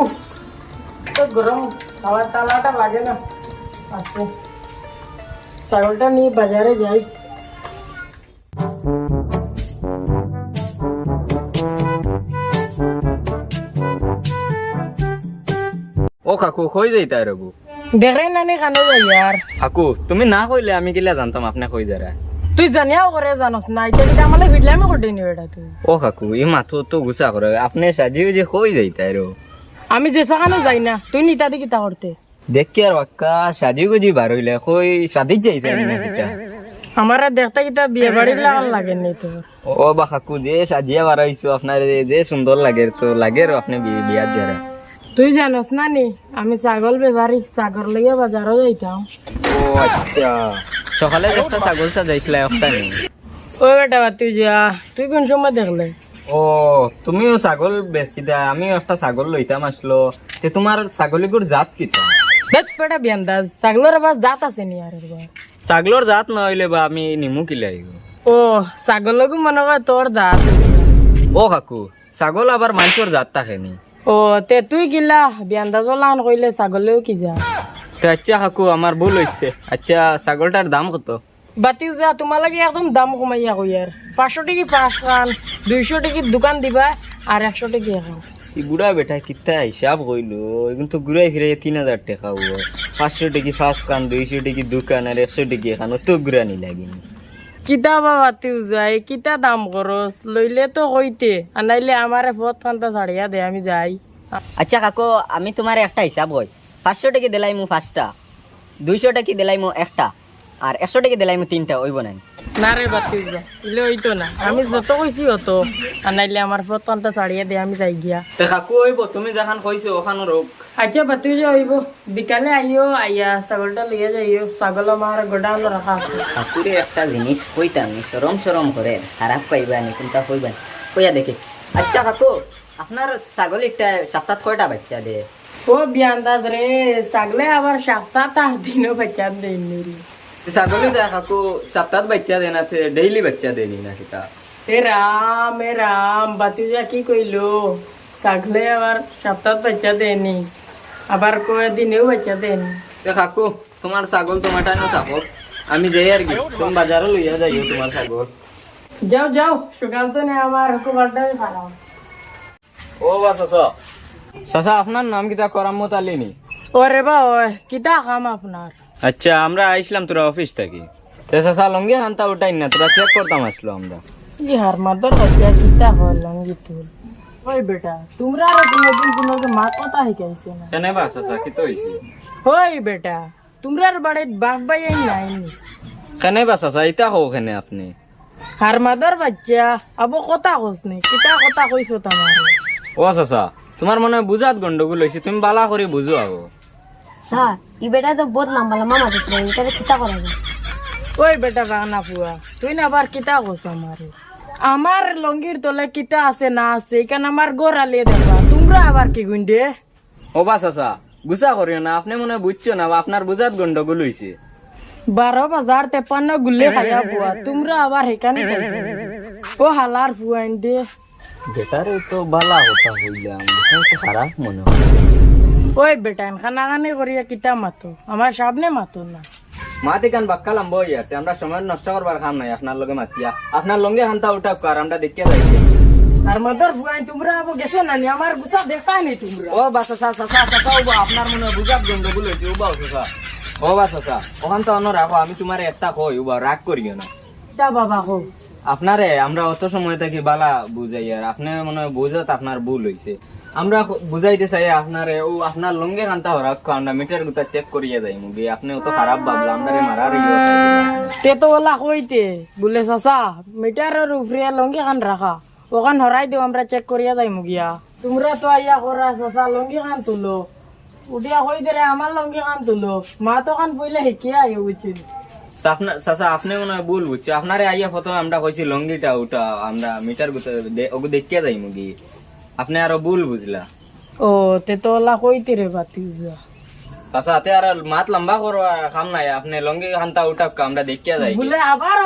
উফ তো গরম খাওয়ার তালাটা লাগে না। আচ্ছা ছাগলটা নিয়ে বাজারে যাই। ও কাকু কই যাইতা রবু দেখে না নি কানে যাই কাকু তুমি না কইলে আমি গিলা জানতাম আপনি কই যারা তুই জানিয়াও করে জানোস না এটা কিন্তু আমালে ভিটলামে করে নি এটা তুই। ও কাকু এই মাথো তো গুছা করে আপনি সাজি যে কই যাইতা রো আমি যে সাকানো যাই না তুই নিতা দি কিতা করতে। দেখি আর বাক্কা সাজি গুজি বার হইলে কই সাদি যাইতা না কিতা আমার দেখতে কিতা বিয়ে বাড়ি লাগান লাগে নি তোর। ও বা কাকু যে সাজিয়া বার হইছো আপনার যে- সুন্দর লাগে তো লাগে রো আপনি বিয়া দিয়া তুই জানোস না নি আমি ছাগল বেবারি ছাগল লইয়া বাজারও যাইতাম। ও আচ্ছা সকালে একটা ছাগল সাজাইছিলা একটা ও বেটা বা তুই যা তুই কোন সময় দেখলে? ও তুমিও ছাগল বেশি দা আমিও একটা ছাগল লইতাম আসলো। তে তোমার ছাগলিগুর জাত কিতা দেখ বেটা বিয়ান্দাজ ছাগলের আবার জাত আছে নি আর ছাগলর জাত না হইলে বা আমি নিমু কিলাই ও ছাগলকো মনে কর তোর জাত। ও কাকু ছাগল আবার মানুষের জাত থাকেনি ও তে তুই গিলা বিয়ান্দাজ লান কইলে ছাগলেও কি যা তো আচ্ছা কাকু আমার ভুল হইছে আচ্ছা ছাগলটার দাম কত? বাতিও যা তোমালাগে একদম দাম কমাইয়া কই আর পাঁচশো টাকি পাঁচ খান দুইশো টাকি দোকান দিবা আর একশো টাকি এখন ই বুড়া বেটা কিতা হিসাব কইলো এখন তো ঘুরাই ফিরে তিন হাজার টাকা হব। পাঁচশো টাকি ফার্স্ট খান দুইশো টাকি দোকান আর একশো টাকি খান তো ঘুরানি লাগেনি কিতা বা বাতিও যায় কিতা দাম খরচ লইলে তো কইতে আর নাইলে আমারে ফত খান্তা ছাড়িয়া দে আমি যাই। আচ্ছা কাকু আমি তোমার একটা হিসাব কই। পাঁচশো টাকা দিলাই মু পাঁচটা দুইশো টাকা দিলাই মু একটা। আর একশো টাকা দিলে আমি তিনটা ওইব নাই। না রে ইলে হইতো না। আমি যত কইছি অত। আর নাইলে আমার ছাড়িয়া দে আমি যাই গিয়া। তে কাকু হইব তুমি যেখান কইছো ওখানো রোগ। আচ্ছা বাতিও যা হইব বিকালে আইও আইয়া ছাগলটা লইয়া যাইও। ছাগল আমার গোডাউন রাখা আছে। কাকুরে একটা জিনিস কইতাম নি সরম সরম করে। খারাপ পাইবা নি কোনটা কইবা নি। কইয়া দেখে। আচ্ছা কাকু আপনার ছাগল একটা সপ্তাহ কয়টা বাচ্চা দে ও বিয়ান্দাজ রে ছাগলে আবার সপ্তাহ তার দিনও বাচ্চা দেয়নি ছাগলি দেখ কাকু সপ্তাহ বাচ্চা দেনা থে ডেইলি বাচ্চা দেনি না কিতা এ রাম এ রাম বাতিজা কি কইলো ছাগলে আবার সপ্তাহ বাচ্চা দেয়নি আবার কয়ে দিনেও বাচ্চা দেয়নি তে কাকু তোমার ছাগল তোমারটা নো থাকো আমি যাই আর কি তুমি বাজারও লইয়া যাইও তোমার ছাগল যাও যাও সকাল তো নেই আমার কুবারটা খারাপ ও বা সসা আপনার নাম কিতা করামত আলী নি ওরে বা কিতা কাম আপনার আচ্ছা আমরা আইছিলাম তোরা অফিস থেকে। তে সসা লঙ্গি হান্তা উঠাই না তোরা চেক করতাম আসলো আমরা। কি হার মাদর বাচ্চা কিতা হল লঙ্গি তুল। ওই বেটা তোমরা আর কোনোদিন কোনোকে মা কথা শিকাইছে না। কেনে বা সসা কি তো হইছে? ওই বেটা তোমরা আর বাড়িত বাপ বাই নাইনি কেনে বা সসা ইতা হো কেনে আপনি? হার মাদর বাচ্চা আবো কথা কইস নি কিতা কথা কইছো তোমার? ও সসা তোমার মনে বুঝাত গন্ডগোল হয়েছে তুমি বালা করে বুঝো আগো স্যার ই বেটা তো বহুত লম্বা লম্বা মাটি ছিল এটা খিতা করা যায়? ওই বেটা বাগনা পুয়া তুই না আবার কিতা কইছ আমারে? আমার লঙ্গির তলে কিতা আছে না আছে এখানে আমার গোড়ালিয়ে দেখবা তোমরা আবার কি গুন্ডে ও বা সসা গুসা করিও না আপনি মনে বুঝছ না আপনার বুঝাত গন্ডগোল হয়েছে বারো বাজার তেপান্ন গুলে খাইয়া পুয়া তোমরা আবার খাইছো। ও হালার পুয়া দে বেটারে তো বালা কথা হইলাম খারাপ মনে হয়। ওই বেটা খানা খানি করিয়া কিতা মাতো? আমার সামনে মাতো না। মাতি কান বাক্কা লম্বা হয়ে যাচ্ছে আমরা সময় নষ্ট করবার কাম নাই আপনার লগে মাতিয়া। আপনার লঙ্গে হান্তা উঠা কার আমরা দেখিয়া যাই। আর মাদর পুয়া তোমরা আবো গেছো না নি? আমার গুসা দেখা নি তোমরা। ও বা সসা সসা সসা ও আপনার মনে হয় বুঝাত গন্ডগোল হয়েছে ও বা সসা ও বা সসা ওখান তো অন্য রাখো আমি তোমার একটা কই ও রাগ করিও না। কিতা বাবা হো আপনারে আমরা অত সময় থেকে বালা বুঝাই আর আপনি মনে হয় বুঝত আপনার ভুল হইছে। আমরা বুঝাইতে চাই আপনারে ও আপনার লঙ্গে কান্তা হরাক আমরা মিটার গুতা চেক করিয়ে যাই মুগি। আপনি অত খারাপ ভাবলা আমরা মারার ইয়ে তে তো ওলা কইতে বলে চাচা মিটারের উপরে লঙ্গি খান রাখা। ওখান হরাই দিও আমরা চেক করিয়া যাই মুগিয়া। তোমরা তো আইয়া করা চাচা লঙ্গি খান তুলো। উঠিয়া কই দে আমার লঙ্গি খান তুলো। মা তো খান পইলে শিখিয়া আইও বুঝছিল চাচা আপনি মনে হয় ভুল বুঝছ। আপনারে আইয়া প্রথমে আমরা কইছি লঙ্গিটা ওটা আমরা মিটার গুতা ওগু দেখিয়া যাই মুগি। আপনি আরও ভুল বুঝলা। ও তে তো লা কইতে রে বাতি যা। চাচা তে আর মাত লম্বা করো কাম নাই আপনি লঙ্গি হান্তা উঠাক আমরা দেখিয়া যাই। বলে আবার